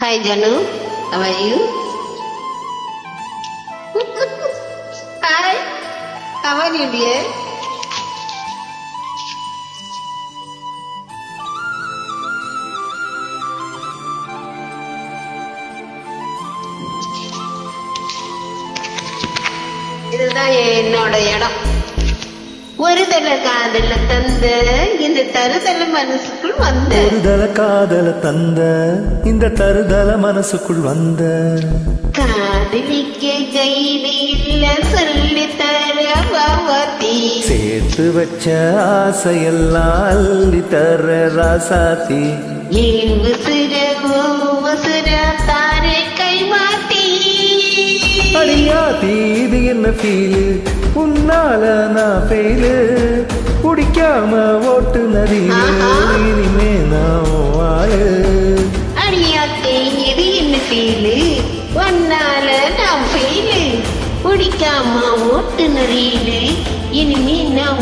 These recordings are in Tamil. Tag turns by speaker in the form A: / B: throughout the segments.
A: Hi Janu, how are you? Hi, how are you dear? இதுதான் என்னோட இடம் ஒரு தல காதல தந்த இந்த தருதல மனசுக்குள் வந்த.
B: ஒருதல காதல தந்த இந்த தருதல மனசுக்குள் வந்த.
A: காதலிக்க கைது இல்ல சொல்லி தர பாவத்தி
B: சேர்த்து வச்ச ஆசையெல்லாம் அள்ளி தர ராசாத்தி.
A: ஏன் உசுர ஓ உசுர தாரே கை மாத்தி.
B: அடியா தீது என்ன ஃபீலு உன்னால நான் ஃபெயிலு குடிக்காம ஓட்டு நதியில
A: ஆஹா.
B: இனிமே நான் வாழு.
A: அடியாத்தே இது என்ன ஃபீலு ஒன்னால நான் ஃபெயிலு குடிக்காம ஓட்டு நறியிலு இனிமே நான்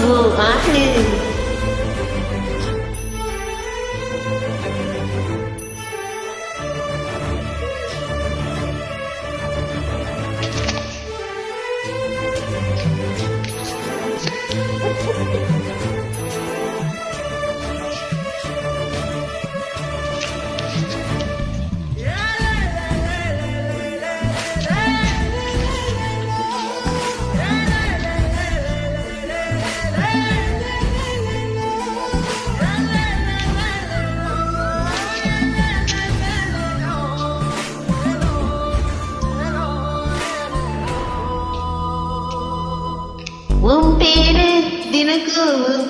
A: உன் ஆளு உன் பேரு தினக்கு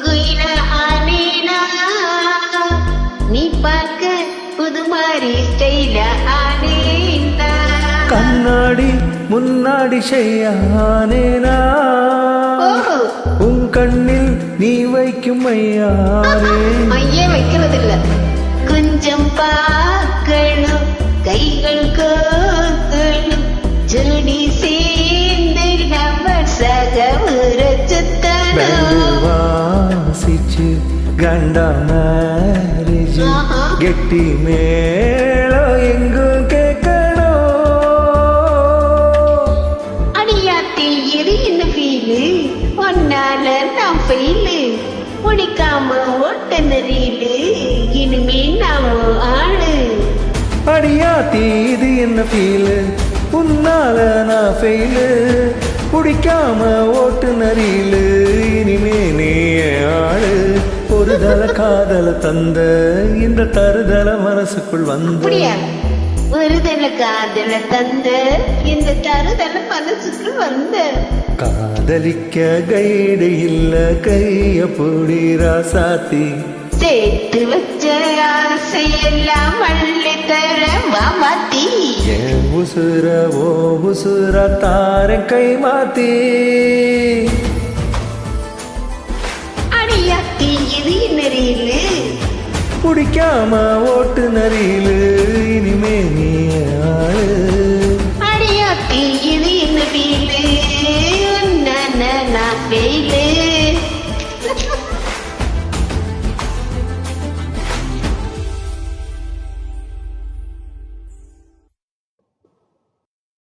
A: குயில ஆனேனா நீ பார்க்க புது மாதிரி ஸ்டைல ஆனேனா
B: கண்ணாடி முன்னாடி செய்யானேனா உன் கண்ணில் நீ வைக்கும் ஐயானே
A: மைய வைக்கிறது இல்ல கொஞ்சம் பார்க்கணும். கைகள் கோக்கணும்
B: வாசிச்சு கண்டா மேரேஜ்
A: ஆஹா.
B: கெட்டி மேளம் எங்கும் கேட்கணும்
A: அடியாத்தி இது என்ன ஃபீலு? ஒன்னால நான் ஃபெயிலு. முடிக்காம ஓட்ட நெறியிலு இனிமே நாம ஆளு.
B: அடியா தீது என்ன ஃபீலு? உன்னால நான் ஃபெயிலு. பிடிக்காம ஓட்டு ஒரு தல காதல தந்த இந்த தருதல மனசுக்குள் வந்த
A: ஒருதல காதல தந்த இந்த தருதல மனசுக்கு வந்த.
B: காதலிக்க கைடு இல்ல கைய பொடி ராசாத்தி
A: சேர்த்து வச்ச ஆசையெல்லாம் வள்ளி தர மாமாத்தி.
B: என் உசுர ஓ உசுர தார கை மாத்தி.
A: அடியாத்தி இது நெறியிலு.
B: பிடிக்காம ஓட்டு நரியிலு